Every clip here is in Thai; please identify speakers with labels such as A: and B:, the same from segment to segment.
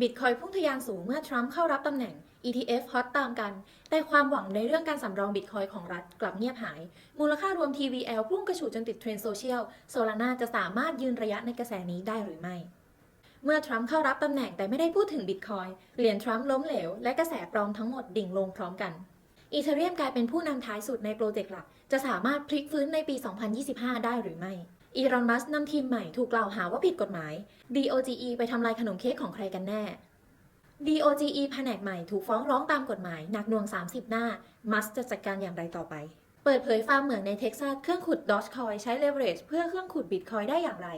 A: บิตคอยพุ่งทะยานสูงเมื่อทรัมป์เข้ารับตำแหน่ง ETF ฮอตตามกัน แต่ความหวังในเรื่องการสำรองบิตคอยของรัฐกลับเงียบหาย มูลค่ารวม TVL พุ่งกระฉูดจนติดเทรนด์โซเชียล โซลาร่าจะสามารถยืนระยะในกระแสนี้ได้หรือไม่ เมื่อทรัมป์เข้ารับตำแหน่งแต่ไม่ได้พูดถึงบิตคอยเหรียญทรัมป์ล้มเหลว และกระแสปลอมทั้งหมดดิ่งลงพร้อมกันอีเทเรียมกลายเป็นผู้นำท้ายสุดในโปรเจกต์หลัก จะสามารถพลิกฟื้นในปี 2025 ได้หรือไม่ อีรอน มัสนำทีมใหม่ถูกกล่าวหาว่าผิดกฎหมาย DOGE ไปทำลายขนมเค้กของใครกันแน่ DOGE แผนกใหม่ถูกฟ้องร้องตามกฎหมาย หนักหน่วง 30 หน้า มัสจะจัดการอย่างไรต่อไป เปิดเผยฟาร์มเหมืองในเท็กซัส เครื่องขุด Dogecoin ใช้ leverage เพื่อเครื่องขุด Bitcoin ได้อย่างไร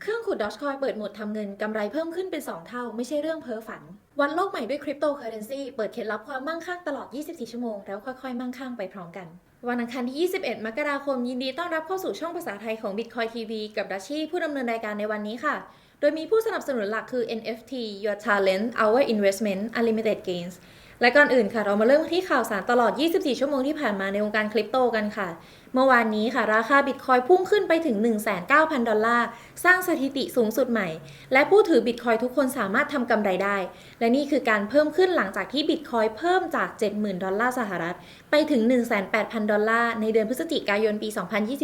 A: เครื่องขุด Dogecoin เปิดโหมดทำเงินกำไรเพิ่มขึ้นเป็น 2 เท่า ไม่ใช่เรื่องเพ้อฝัน วันโลกใหม่ด้วยคริปโตเคอเรนซีเปิดเคล็ดลับความมั่งคั่งตลอด 24 ชั่วโมง แล้วค่อยๆ มั่งคั่งไปพร้อมกัน วันอังคารที่ 21 มกราคม ยินดีต้อนรับเข้าสู่ช่องภาษาไทยของ Bitcoin TV กับดัชชี่ผู้ดำเนินรายการในวันนี้ค่ะ โดยมีผู้สนับสนุนหลักคือ NFT Your Talent Our Investment Unlimited Gains และก่อนอื่นค่ะ เรามาเริ่มที่ข่าวสารตลอด 24 ชั่วโมงที่ผ่านมาในวงการคริปโตกันค่ะ เมื่อวานนี้ค่ะราคาบิตคอยพุ่งขึ้นไปถึง 19,000 ดอลลาร์ สร้างสถิติสูงสุดใหม่ และผู้ถือบิตคอยทุกคนสามารถทำกำไรได้ และนี่คือการเพิ่มขึ้นหลังจากที่บิตคอยเพิ่มจาก 70,000 ดอลลาร์สหรัฐ ไปถึง 18,000 ดอลลาร์ ในเดือนพฤศจิกายนปี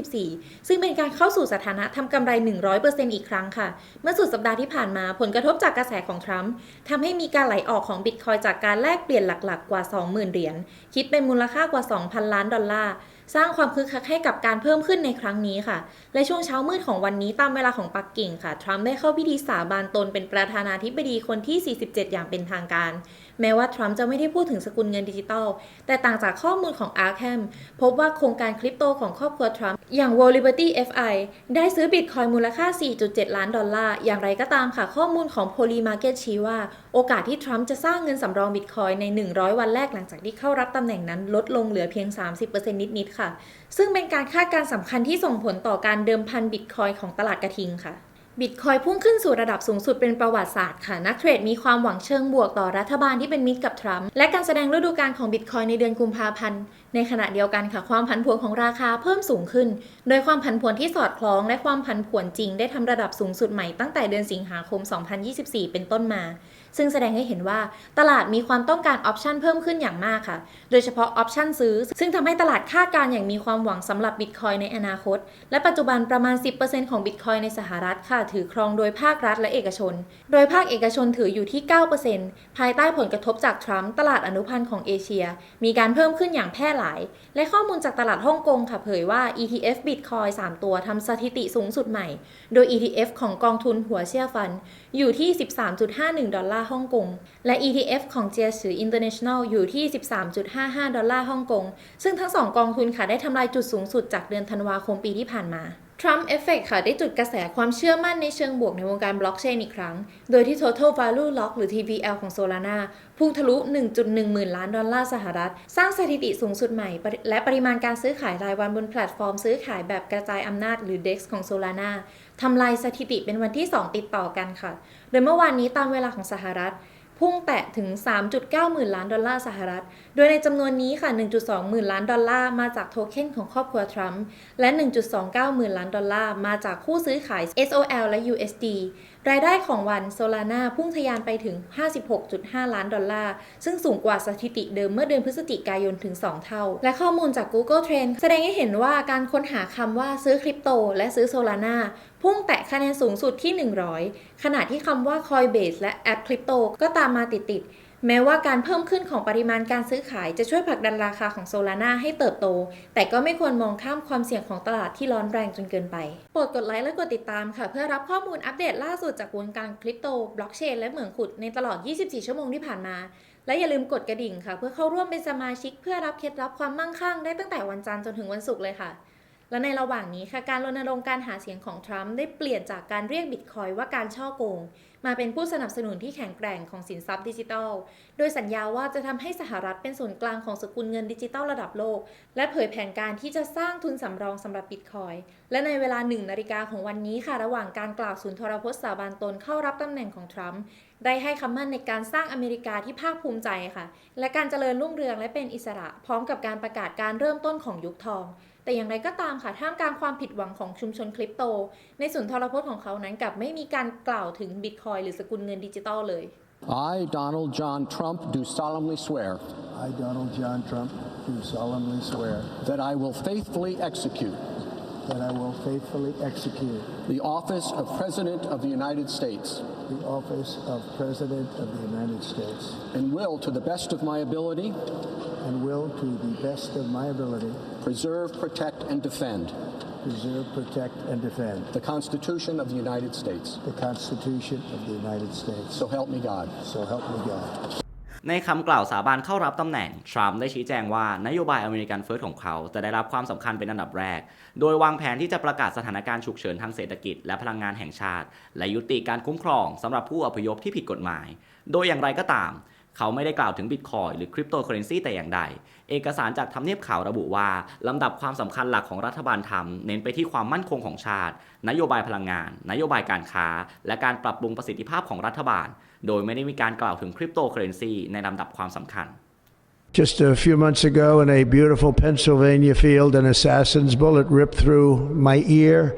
A: 2024 ซึ่งเป็นการเข้าสู่สถานะทำกำไร 100%อีกครั้งค่ะ เมื่อสุดสัปดาห์ที่ผ่านมาผลกระทบจากกระแสของทรัมป์ทำให้มีการไหลออกของบิตคอยจากการแลกเปลี่ยนหลักๆ กว่า 20,000 เหรียญคิดเป็นมูลค่ากว่า 2,000 ล้านดอลลาร์ สร้างความคึกคักให้กับการเพิ่มขึ้นในครั้งนี้ค่ะ และช่วงเช้ามืดของวันนี้ตามเวลาของปักกิ่งค่ะ ทรัมป์ได้เข้าพิธีสาบานตนเป็นประธานาธิบดีคนที่ 47 อย่างเป็นทางการแม้ว่าทรัมป์จะไม่ได้พูดถึงสกุลเงินดิจิตอล แต่ต่างจากข้อมูลของ Arkham พบว่าโครงการคริปโตของครอบครัวทรัมป์อย่าง World Liberty FI ได้ซื้อบิตคอยมูลค่า 4.7 ล้านดอลลาร์ อย่างไรก็ตามค่ะ ข้อมูลของ Poly Market ชี้ว่า โอกาสที่ทรัมป์จะสร้างเงินสำรองบิตคอยใน 100 วันแรกหลังจากที่เข้ารับตำแหน่งนั้นลดลงเหลือเพียง 30%นิดๆค่ะ ซึ่งเป็นการคาดการณ์สำคัญที่ส่งผลต่อการเดิมพันบิตคอยของตลาดกระทิงค่ะ บิตคอยพุ่งขึ้นสู่ระดับสูงสุดเป็นประวัติศาสตร์ค่ะ นักเทรดมีความหวังเชิงบวกต่อรัฐบาลที่เป็นมิตรกับทรัมป์และการแสดงฤดูกาลของบิตคอยในเดือนกุมภาพันธ์ ในขณะเดียวกันค่ะความผันผวนของราคาเพิ่มสูงขึ้น โดยความผันผวนที่สอดคล้องและความผันผวนจริงได้ทำระดับสูงสุดใหม่ตั้งแต่เดือนสิงหาคม 2024 เป็นต้นมา ซึ่งแสดงให้เห็นว่าตลาดมีความต้องการออปชันเพิ่มขึ้นอย่างมากค่ะ โดยเฉพาะออปชันซื้อ ซึ่งทำให้ตลาดคาดการ์อย่างมีความหวังสำหรับบิตคอยในอนาคต และปัจจุบันประมาณ 10%ของบิตคอยในสหรัฐค่ะ ถือครองโดยภาครัฐและเอกชน โดยภาคเอกชนถืออยู่ที่ 9%ภายใต้ผลกระทบจากทรัมป์ตลาดอนุพันธ์ของเอเชีย มีการเพิ่มขึ้นอย่างแพร่หลาย และข้อมูลจากตลาดฮ่องกงค่ะเผยว่า ETF Bitcoin 3 ตัวทำสถิติสูงสุดใหม่ โดย ETF ของกองทุนหัวเชี่ยฟันอยู่ที่ 13.51 ดอลลาร์ฮ่องกง และ ETF ของเจียสือ International อยู่ที่ 13.55 ดอลลาร์ฮ่องกง ซึ่งทั้งสองกองทุนค่ะได้ทำลายจุดสูงสุดจากเดือนธันวาคมปีที่ผ่านมา Trump Effect ค่ะ ได้จุดกระแสความเชื่อมั่นในเชิงบวกในวงการบล็อกเชนอีกครั้ง โดยที่ Total Value Lock หรือ TVL ของ Solana พุ่งทะลุ 1.1 หมื่นล้านดอลลาร์สหรัฐ สร้างสถิติสูงสุดใหม่ และปริมาณการซื้อขายรายวันบนแพลตฟอร์มซื้อขายแบบกระจายอำนาจหรือ DEX ของ Solana ทำลายสถิติเป็นวันที่ 2 ติดต่อกันค่ะ โดยเมื่อวานนี้ตามเวลาของสหรัฐ พุ่งแตะถึง 3.9 หมื่นล้านดอลลาร์สหรัฐ โดยในจำนวนนี้ค่ะ 1.2 หมื่นล้านดอลลาร์มาจากโทเค็นของครอบครัวทรัมป์และ 1.29 หมื่นล้านดอลลาร์มาจากคู่ซื้อขาย SOL และ USD รายได้ของวัน Solana พุ่งทะยานไปถึง 56.5 ล้านดอลลาร์ ซึ่งสูงกว่าสถิติเดิมเมื่อเดือนพฤศจิกายนถึง 2 เท่า และข้อมูลจาก Google Trend แสดงให้เห็นว่าการค้นหาคำว่าซื้อคริปโตและซื้อ Solana พุ่งแตะคะแนนสูงสุดที่ 100 ขณะที่คำว่า Coinbase และแอปคริปโตก็ตามมาติดๆแม้ว่าการเพิ่มขึ้นของปริมาณการซื้อขายจะช่วยผลักดันราคาของโซลาร่าให้เติบโต แต่ก็ไม่ควรมองข้ามความเสี่ยงของตลาดที่ร้อนแรงจนเกินไป โปรดกดไลค์และกดติดตามค่ะ เพื่อรับข้อมูลอัปเดตล่าสุดจากวงการคริปโต บล็อกเชน และเหมืองขุดในตลอด 24 ชั่วโมงที่ผ่านมา และอย่าลืมกดกระดิ่งค่ะ เพื่อเข้าร่วมเป็นสมาชิก เพื่อรับเคล็ดลับความมั่งคั่งได้ตั้งแต่วันจันทร์จนถึงวันศุกร์เลยค่ะ และในระหว่างนี้ค่ะการรณรงค์การหาเสียงของทรัมป์ได้เปลี่ยนจากการเรียกบิตคอยว่าการช่อโกง มาเป็นผู้สนับสนุนที่แข็งแกร่งของสินทรัพย์ดิจิทัล โดยสัญญาว่าจะทำให้สหรัฐเป็นศูนย์กลางของสกุลเงินดิจิทัลระดับโลก และเผยแผนการที่จะสร้างทุนสำรองสำหรับบิตคอยและในเวลาหนึ่งนาฬิกาของวันนี้ค่ะระหว่างการกล่าวสุนทรพจน์สาบานตนเข้ารับตำแหน่งของทรัมป์ได้ให้คำมั่นในการสร้างอเมริกาที่ภาคภูมิใจค่ะ และการเจริญรุ่งเรืองและเป็นอิสระ พร้อมกับการประกาศการเริ่มต้นของยุคทอง แต่อย่างไรก็ตามค่ะท่ามกลางความผิดหวังของชุมชนคริปโต ในสุนทรพจน์ของเขานั้นกลับไม่มีการกล่าวถึงบิตคอยหรือสกุลเงินดิจิตอลเลย
B: I, Donald John Trump, do solemnly swear
C: I, Donald John Trump, do solemnly swear
B: that I will faithfully execute
C: that I will faithfully execute
B: the office of President of the United States
C: the office of President of the United States
B: and will, to the best of my ability,
C: and will, to the best of my ability,
B: preserve, protect, and defend
C: preserve, protect, and defend
B: the Constitution of the United States.
C: the Constitution of the United States.
B: So help me God.
C: So help me God.
D: ในคำกล่าวสาบานเข้ารับตำแหน่ง ทรัมป์ได้ชี้แจงว่านโยบายอเมริกันเฟิร์สของเขาจะได้รับความสำคัญเป็นอันดับแรก โดยวางแผนที่จะประกาศสถานการณ์ฉุกเฉินทางเศรษฐกิจและพลังงานแห่งชาติ และยุติการคุ้มครองสำหรับผู้อพยพที่ผิดกฎหมาย โดยอย่างไรก็ตาม เขาไม่ได้กล่าวถึงบิตคอยหรือคริปโตเคอเรนซีแต่อย่างใด เอกสารจากทำเนียบข่าวระบุว่า ลำดับความสำคัญหลักของรัฐบาลทำเน้นไปที่ความมั่นคงของชาติ นโยบายพลังงาน นโยบายการค้า และการปรับปรุงประสิทธิภาพของรัฐบาล โดยไม่ได้มีการกล่าวถึงคริปโตเคอเรนซีในลำดับความสำคัญ
E: Just a few months ago, in a beautiful Pennsylvania field, an assassin's bullet ripped through my ear.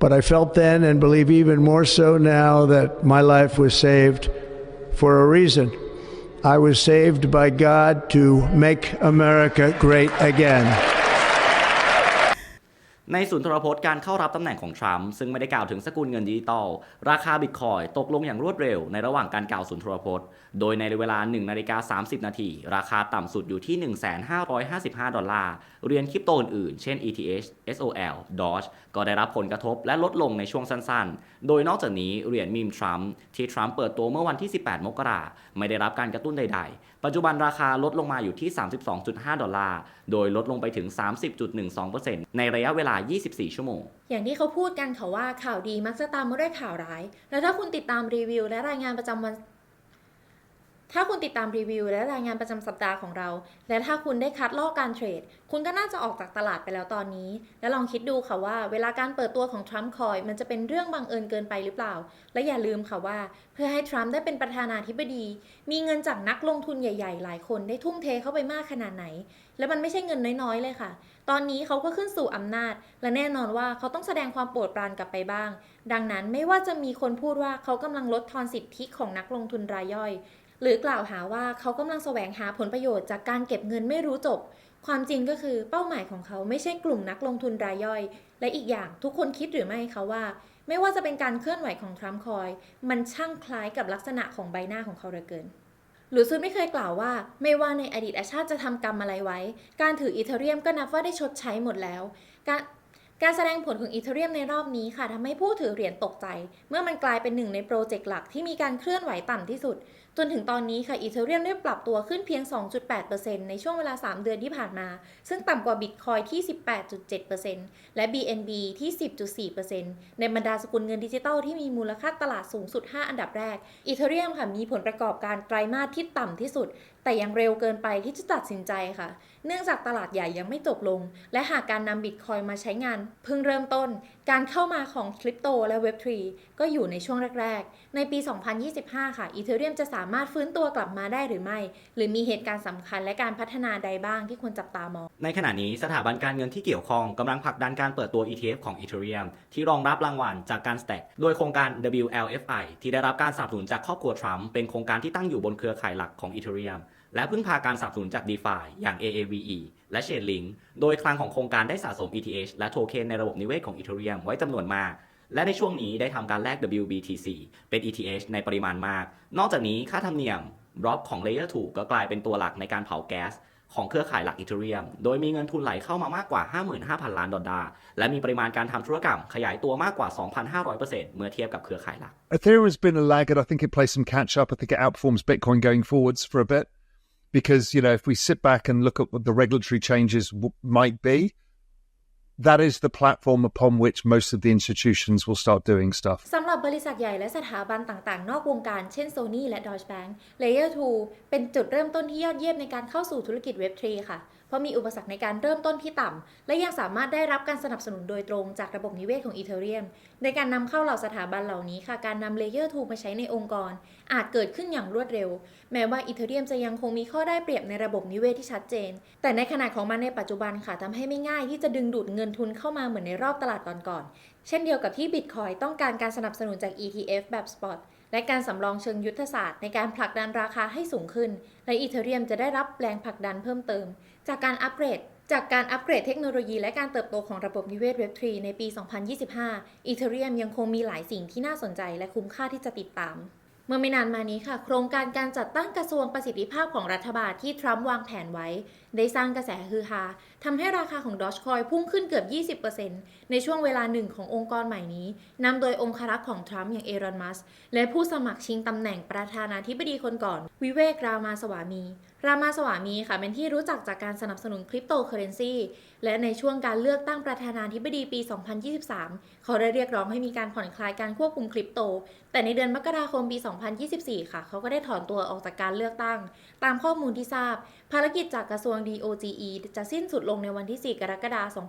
E: But I felt then, and believe even more so now, that my life was saved for a reason. I was saved by God to make America great again.
D: ในศูนย์โทรพจน์การเข้ารับตำแหน่งของทรัมป์ซึ่งไม่ได้กล่าวถึงสกุลเงินดิจิตอล ราคาบิตคอยตกลงอย่างรวดเร็วในระหว่างการกล่าวศูนย์โทรพจน์ โดยในเวลา1นาฬิกา30 นาที ราคาต่ำสุดอยู่ที่ 1,555 ดอลลาร์เหรียญคริปโตอื่นๆ เช่น ETH SOL Doge ก็ได้รับผลกระทบและลดลงในช่วงสั้นๆ โดยนอกจากนี้เหรียญมีมทรัมป์ที่ทรัมป์เปิดตัวเมื่อวันที่ 18 มกราไม่ได้รับการกระตุ้นใด ๆ ปัจจุบันราคาลดลงมาอยู่ที่ 32.5 ดอลลาร์โดยลดลงไปถึง 30.12%ในระยะเวลา24 ชั่วโมง
A: อย่างที่เขาพูดกันค่ะว่าข่าวดีมักจะตามมาด้วยข่าวร้าย แล้วถ้าคุณติดตามรีวิวและรายงานประจำวัน ถ้าคุณติดตามรีวิวและรายงานประจำสัปดาห์ของเรา และถ้าคุณได้คัดลอกการเทรด คุณก็น่าจะออกจากตลาดไปแล้วตอนนี้ และลองคิดดูค่ะว่า เวลาการเปิดตัวของทรัมป์คอยมันจะเป็นเรื่องบังเอิญเกินไปหรือเปล่า และอย่าลืมค่ะว่า เพื่อให้ทรัมป์ได้เป็นประธานาธิบดี มีเงินจากนักลงทุนใหญ่ ๆ หลายคนได้ทุ่มเทเข้าไปมากขนาดไหน และมันไม่ใช่เงินน้อยๆเลยค่ะ ตอนนี้เขาก็ขึ้นสู่อำนาจ และแน่นอนว่าเขาต้องแสดงความโปรดปรานกลับไปบ้าง ดังนั้นไม่ว่าจะมีคนพูดว่าเขากำลังลดทอนสิทธิของนักลงทุนรายย่อย หรือกล่าวหาว่าเขากำลังแสวงหาผลประโยชน์จากการเก็บเงินไม่รู้จบ ความจริงก็คือเป้าหมายของเขาไม่ใช่กลุ่มนักลงทุนรายย่อย และอีกอย่างทุกคนคิดหรือไม่คะว่า ไม่ว่าจะเป็นการเคลื่อนไหวของทรัมป์คอย มันช่างคล้ายกับลักษณะของใบหน้าของเขาเหลือเกินหรือซุนไม่เคยกล่าวว่า ไม่ว่าในอดีตชาติจะทำกรรมอะไรไว้ การถืออีเทเรียมก็นับว่าได้ชดใช้หมดแล้ว การการแสดงผลของอีเทเรียมในรอบนี้ค่ะทำให้ผู้ถือเหรียญตกใจ เมื่อมันกลายเป็นหนึ่งในโปรเจกต์หลักที่มีการเคลื่อนไหวต่ำที่สุด จนถึงตอนนี้ค่ะอีเทเรียมได้ปรับตัวขึ้นเพียง 2.8%ในช่วงเวลา 3 เดือนที่ผ่านมา ซึ่งต่ำกว่าบิตคอยที่ 18.7%และ BNB ที่ 10.4%ในบรรดาสกุลเงินดิจิทัลที่มีมูลค่าตลาดสูงสุด 5 อันดับแรกอีเทเรียมค่ะมีผลประกอบการไตรมาสที่ต่ำที่สุด แต่ยังเร็วเกินไปที่จะตัดสินใจค่ะ เนื่องจากตลาดใหญ่ยังไม่จบลง และหากการนำบิตคอยมาใช้งาน เพิ่งเริ่มต้นการเข้ามาของคริปโตและ Web3 ก็อยู่ในช่วงแรก ๆ ในปี 2025 ค่ะอีเทเรียมจะสามารถฟื้นตัวกลับมาได้หรือไม่ หรือมีเหตุการณ์สำคัญและการพัฒนาใดบ้างที่ควรจับตามอง
D: ในขณะนี้สถาบันการเงินที่เกี่ยวข้องกำลังผลักดันการเปิดตัว ETF ของ Ethereum ที่รองรับรางวัลจากการ stack โดยโครงการ WLFI ที่ได้รับการสนับสนุนจากครอบครัวทรัมป์เป็นโครงการที่ตั้งอยู่บนเครือข่ายหลักของ Ethereum และพึ่งพาการสนับสนุนจาก DeFi อย่าง AAVE และ Chainlink โดยคลังของโครงการได้สะสม ETH และโทเค็นในระบบนิเวศของ Ethereum ไว้จำนวนมาก และในช่วงนี้ได้ทำการแลก WBTC เป็น ETH ในปริมาณมาก นอกจากนี้ค่าธรรมเนียมบล็อกของ Layer 2 ก็กลายเป็นตัวหลักในการเผาแก๊สของเครือข่ายหลัก Ethereum โดยมีเงินทุนไหลเข้ามามากกว่า 55,000 ล้านดอลลาร์ และมีปริมาณการทำธุรกรรมขยายตัวมากกว่า 2,500%เมื่อเทียบกับเครือข่ายหลัก
F: Ethereum has been a laggard. I think it plays some catch up. I think it outperforms Bitcoin going forwards for a bit because, you know, if we sit back and look at what the regulatory changes w- might be, that is the platform upon which most of the institutions will start doing stuff.
A: สำหรับบริษัทใหญ่และสถาบันต่างๆ นอกวงการ เช่น Sony และ Deutsche Bank Layer 2 เป็นจุดเริ่มต้นที่ยอดเยี่ยมในการเข้าสู่ธุรกิจ Web3 ค่ะ เพ ราะมีอุปสรรคในการเริ่มต้นที่ต่ำและยังสามารถได้รับการสนับสนุนโดยตรงจากระบบนิเวศของ Ethereum ในการนำเข้าเหล่าสถาบันเหล่านี้ค่ะ การนำ Layer 2มาใช้ในองค์กร อาจเกิดขึ้นอย่างรวดเร็ว แม้ว่า Ethereum จะยังคงมีข้อได้เปรียบในระบบนิเวศที่ชัดเจน แต่ในขณะของมันในปัจจุบันค่ะทำให้ไม่ง่ายที่จะดึงดูดเงินทุนเข้ามาเหมือนในรอบตลาดก่อนๆเช่นเดียวกับที่ Bitcoin ต้องการการสนับสนุนจาก ETF แบบ Spot และการสำรองเชิงยุทธศาสตร์ในการผลักดันราคาให้สูงขึ้น และอีเธเรียมจะได้รับแรงผลักดันเพิ่มเติม จากการอัปเกรดจากการอัปเกรดเทคโนโลยีและการเติบโตของระบบนิเวศ Web3 ในปี 2025 อีเธเรียมยังคงมีหลายสิ่งที่น่าสนใจและคุ้มค่าที่จะติดตาม เมื่อไม่นานมานี้ค่ะ โครงการการจัดตั้งกระทรวงประสิทธิภาพของรัฐบาลที่ทรัมป์วางแผนไว้ ได้สร้างกระแสฮือฮาทำให้ราคาของ Dogecoin พุ่งขึ้นเกือบ 20%ในช่วงเวลาหนึ่งขององค์กรใหม่นี้นำโดยองครักษ์ของทรัมป์อย่างเอรอนมัสและผู้สมัครชิงตำแหน่งประธานาธิบดีคนก่อน วิเวกรามาสวามี รามาสวามีค่ะเป็นที่รู้จักจากการสนับสนุนคริปโตเคอเรนซีและในช่วงการเลือกตั้งประธานาธิบดีปี 2023 เขาได้เรียกร้องให้มีการผ่อนคลายการควบคุมคริปโต แต่ในเดือนมกราคมปี 2024 ค่ะ เขาก็ได้ถอนตัวออกจากการเลือกตั้ง ตามข้อมูลที่ทราบ ภารกิจจากกระทรวง DOGE จะสิ้นสุดลงในวันที่ 4 กรกฎาคม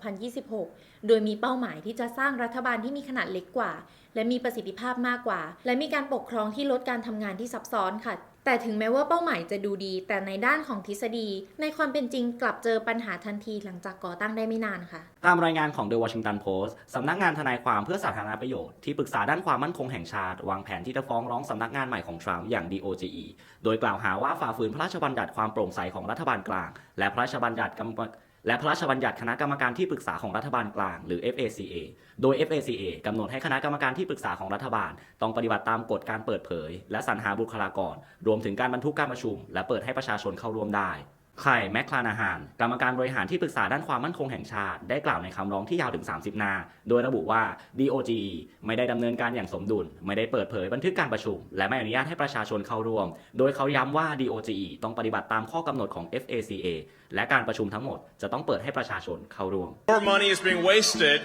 A: 2026 โดยมีเป้าหมายที่จะสร้างรัฐบาลที่มีขนาดเล็กกว่า และมีประสิทธิภาพมากกว่า และมีการปกครองที่ลดการทำงานที่ซับซ้อนค่ะ แต่ถึงแม้ว่าเป้าหมายจะดูดี แต่ในด้านของทฤษฎี ในความเป็นจริงกลับเจอปัญหาทันทีหลังจากก่อตั้งได้ไม่นานค่ะ
D: ตามรายงานของ The Washington Post สำนักงานทนายความเพื่อสาธารณประโยชน์ที่ปรึกษาด้านความมั่นคงแห่งชาติ วางแผนที่จะฟ้องร้องสำนักงานใหม่ของทรัมป์อย่าง DOJE โดยกล่าวหาว่าฝ่าฝืนพระราชบัญญัติความโปร่งใสของรัฐบาลกลาง และพระราชบัญญัติกำ และพระราชบัญญัติคณะกรรมการที่ปรึกษาของรัฐบาลกลางหรือ FACA โดย FACA กำหนดให้คณะกรรมการที่ปรึกษาของรัฐบาล ต้องปฏิบัติตามกฎการเปิดเผย และสรรหาบุคลากร รวมถึงการบรรทุกการประชุม และเปิดให้ประชาชนเข้าร่วมได้ ไข่แมคคลานาฮานกรรมการบริหารที่ปรึกษาด้านความมั่นคงแห่งชาติ ได้กล่าวในคำร้องที่ยาวถึง 30 หน้า โดยระบุว่า DOGE ไม่ได้ดำเนินการอย่างสมดุล ไม่ได้เปิดเผยบันทึกการประชุม และไม่อนุญาตให้ประชาชนเข้าร่วม โดยเขาย้ำว่า DOGE ต้องปฏิบัติตามข้อกำหนดของ FACA และการประชุมทั้งหมดจะต้องเปิดให้ประชาชนเข้าร่วม
G: More money is being wasted,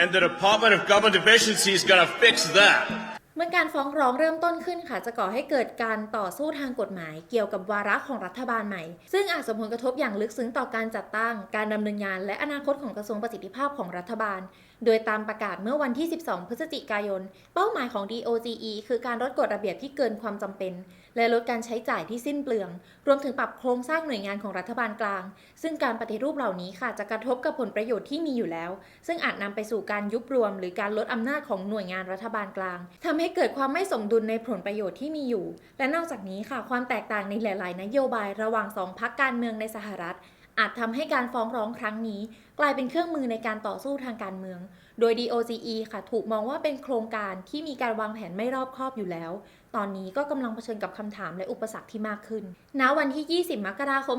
G: and the Department of Government Efficiency is going to fix that.
A: เมื่อการฟ้องร้องเริ่มต้นขึ้นค่ะ จะก่อให้เกิดการต่อสู้ทางกฎหมาย เกี่ยวกับวาระของรัฐบาลใหม่ ซึ่งอาจส่งผลกระทบอย่างลึกซึ้งต่อการจัดตั้ง การดำเนินงาน และอนาคตของกระทรวงประสิทธิภาพของรัฐบาล โดยตามประกาศเมื่อวันที่ 12 พฤศจิกายน เป้าหมายของ DOGE คือการลดกฎระเบียบที่เกินความจำเป็น และลดการใช้จ่ายที่สิ้นเปลือง รวมถึงปรับโครงสร้างหน่วยงานของรัฐบาลกลาง ซึ่งการปฏิรูปเหล่านี้ค่ะจะกระทบกับผลประโยชน์ที่มีอยู่แล้ว ซึ่งอาจนำไปสู่การยุบรวม หรือการลดอำนาจของหน่วยงานรัฐบาลกลางทำให้เกิดความไม่สมดุลในผลประโยชน์ที่มีอยู่ และนอกจากนี้ค่ะความแตกต่างในหลาย ๆ นโยบายระหว่างสองพรรคการเมืองในสหรัฐอาจทำให้การฟ้องร้องครั้งนี้ กลายเป็นเครื่องมือในการต่อสู้ทางการเมือง โดย DOGE ค่ะ ถูกมองว่าเป็นโครงการที่มีการวางแผนไม่รอบคอบอยู่แล้ว ตอนนี้ก็กำลังเผชิญกับคำถามและอุปสรรคที่มากขึ้น ณ วันที่ 20 มกราคม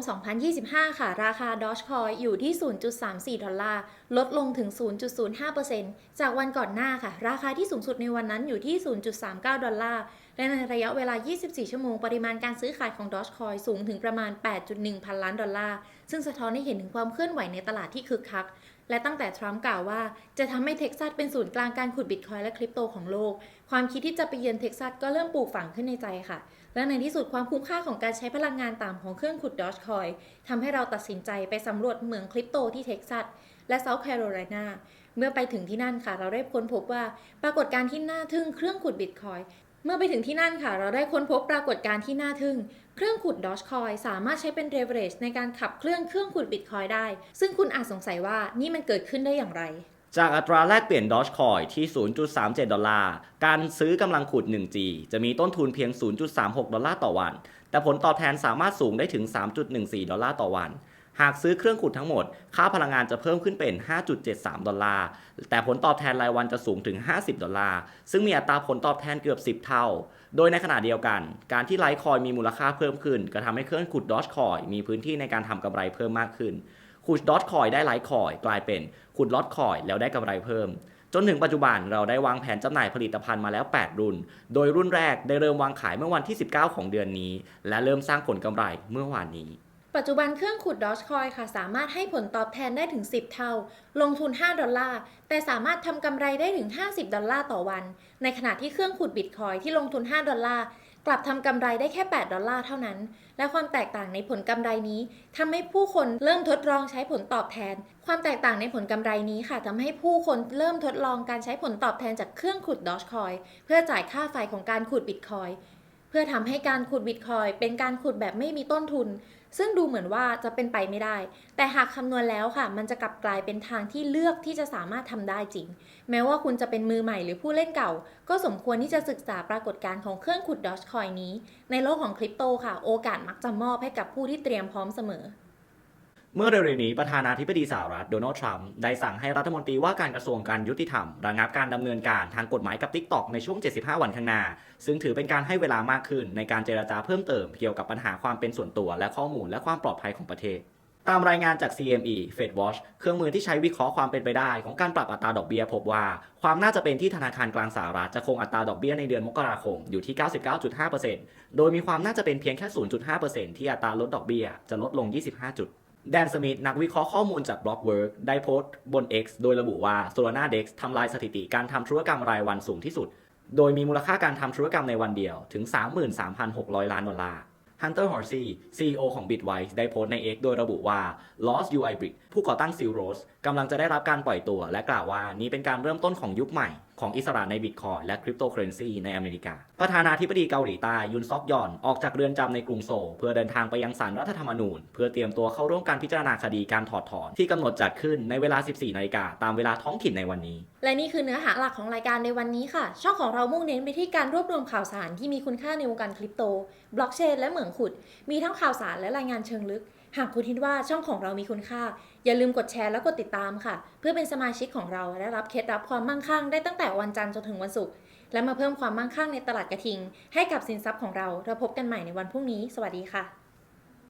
A: 2025 ค่ะ ราคา Dogecoin อยู่ที่ 0.34 ดอลลาร์ ลดลงถึง 0.05%จากวันก่อนหน้าค่ะ ราคาที่สูงสุดในวันนั้นอยู่ที่ 0.39 ดอลลาร์ และในระยะเวลา 24 ชั่วโมง ปริมาณการซื้อขายของ Dogecoin สูงถึงประมาณ 8.1 พันล้านดอลลาร์ ซึ่งสะท้อนให้เห็นถึงความเคลื่อนไหวในตลาดที่คึกคัก และตั้งแต่ทรัมป์กล่าวว่าจะทำให้เท็กซัสเป็นศูนย์กลางการขุดบิตคอยและคริปโตของโลก ความคิดที่จะไปเยือนเท็กซัสก็เริ่มปลูกฝังขึ้นในใจค่ะ และในที่สุดความคุ้มค่าของการใช้พลังงานต่ำของเครื่องขุดดอ g คอยทำให้เราตัดสินใจไปสำรวจเหมืองคริปโตที่เท็กซัสและเซาท์แคโรไลนาเมื่อไปถึงที่นั่นค่ะ เราได้ค้นพบว่าปรากฏการณ์ที่น่าทึ่งเครื่องขุดบิตคอยเมื่อไปถึงที่นั่นค่ะ เราได้ค้นพบปรากฏการณ์ที่น่าทึ่ง เครื่องขุด Dogecoin สามารถใช้เป็น leverage ในการขับเคลื่อนเครื่องขุด Bitcoin ได้ ซึ่งคุณอาจสงสัยว่านี่มันเกิดขึ้นได้อย่างไร
D: จากอัตราแลกเปลี่ยน Dogecoin ที่ 0.37 ดอลลาร์ การซื้อกำลังขุด 1G จะมีต้นทุนเพียง 0.36 ดอลลาร์ต่อวัน แต่ผลตอบแทนสามารถสูงได้ถึง 3.14 ดอลลาร์ต่อวัน หากซื้อเครื่องขุดทั้งหมด ค่าพลังงานจะเพิ่มขึ้นเป็น 5.73 ดอลลาร์ แต่ผลตอบแทนรายวันจะสูงถึง 50 ดอลลาร์ ซึ่งมีอัตราผลตอบแทนเกือบ 10 เท่า โดยในขณะเดียวกัน การที่ไลท์คอยมีมูลค่าเพิ่มขึ้น ก็ทำให้เครื่องขุด Dogecoin มีพื้นที่ในการทำกำไรเพิ่มมากขึ้น ขุด Dogecoin ได้ไลท์คอยกลายเป็นขุดลอตคอยแล้วได้กำไรเพิ่มจนถึงปัจจุบันเราได้วางแผนจำหน่ายผลิตภัณฑ์มาแล้ว 8 รุ่น โดยรุ่นแรกได้เริ่มวางขายเมื่อวันที่ 19 ของเดือนนี้ และเริ่มสร้างผลกำไรเมื่อวานนี้
A: ปัจจุบันเครื่องขุด Dogecoin ค่ะ สามารถให้ผลตอบแทนได้ถึง 10 เท่า ลงทุน 5 ดอลลาร์ แต่สามารถทำกำไรได้ถึง 50 ดอลลาร์ต่อวัน ในขณะที่เครื่องขุด Bitcoin ที่ลงทุน 5 ดอลลาร์ กลับทำกำไรได้แค่ 8 ดอลลาร์เท่านั้น และความแตกต่างในผลกำไรนี้ทำให้ผู้คนเริ่มทดลองใช้ผลตอบแทน ความแตกต่างในผลกำไรนี้ค่ะทำให้ผู้คนเริ่มทดลองการใช้ผลตอบแทนจากเครื่องขุด Dogecoin เพื่อจ่ายค่าไฟของการขุด Bitcoin ผพื่อทำให้การขุดบิตคอยเป็นการขุดแบบไม่มีต้นทุน ซึ่งดูเหมือนว่าจะเป็นไปไม่ได้ แต่หากคำนวณแล้วค่ะ มันจะกลับกลายเป็นทางที่เลือกที่จะสามารถทำได้จริง แม้ว่าคุณจะเป็นมือใหม่หรือผู้เล่นเก่า ก็สมควรที่จะศึกษาปรากฏการณ์ของเครื่องขุดดอชคอยนี้ ในโลกของคริปโตค่ะ โอกาสมักจะมอบให้กับผู้ที่เตรียมพร้อมเสมอ
D: เมื่อเร็วๆนี้ประธานาธิบดีสหรัฐโดนัลด์ทรัมป์ได้สั่งให้รัฐมนตรีว่าการกระทรวงการยุติธรรมระงับการดำเนินการทางกฎหมายกับ TikTok ในช่วง 75 วันข้างหน้า ซึ่งถือเป็นการให้เวลามากขึ้นในการเจรจาเพิ่มเติมเกี่ยวกับปัญหาความเป็นส่วนตัวและข้อมูลและความปลอดภัยของประเทศตามรายงานจาก CME FedWatch เครื่องมือที่ใช้วิเคราะห์ความเป็นไปได้ของการปรับอัตราดอกเบี้ยพบว่า ความน่าจะเป็นที่ธนาคารกลางสหรัฐจะคงอัตราดอกเบี้ยในเดือนมกราคมอยู่ที่ 99.5%โดยมีความน่าจะเป็นเพียงแค่ 0.5%ที่อัตราลดดอกเบี้ยจะลดลง 25 จุด แดนสมิธนักวิเคราะห์ข้อมูลจาก Blockwork ได้โพสต์บน X โดยระบุว่า Solana Dex ทำลายสถิติการทำธุรกรรมรายวันสูงที่สุด โดยมีมูลค่าการทำธุรกรรมในวันเดียวถึง 33,600 ล้านดอลลาร์ Hunter Horsey CEO ของ Bitwise ได้โพสต์ใน X โดยระบุว่า Lost UI Brick ผู้ก่อตั้ง s i l r o s กำลังจะได้รับการปล่อยตัว และกล่าวว่านี้เป็นการเริ่มต้นของยุคใหม่ ของอิสระใน Bitcoin และคริปโตเคอเรนซีในอเมริกา ประธานาธิบดีเกาหลีใต้ยุนซอกยอนออกจากเรือนจำในกรุงโซลเพื่อเดินทางไปยังศาลรัฐธรรมนูญ เพื่อเตรียมตัวเข้าร่วมการพิจารณาคดีการถอดถอน ที่กำหนดจัดขึ้นในเวลา 14 นาฬิกาตามเวลาท้องถิ่นในวันนี้
A: และนี่คือเนื้อหาหลักของรายการในวันนี้ค่ะ ช่องของเรามุ่งเน้นไปที่การรวบรวมข่าวสารที่มีคุณค่าในวงการคริปโตบล็อกเชนและเหมืองขุด มีทั้งข่าวสารและรายงานเชิงลึก หากคุณคิดว่าช่องของเรามีคุณค่า อย่าลืมกดแชร์และกดติดตามค่ะ เพื่อเป็นสมาชิกของเราและรับเคล็ดลับความมั่งคั่งได้ตั้งแต่วันจันทร์จนถึงวันศุกร์และมาเพิ่มความมั่งคั่งในตลาดกระทิง ให้กับสินทรัพย์ของเราเราพบกันใหม่ในวันพรุ่งนี้ สวัสดีค่ะ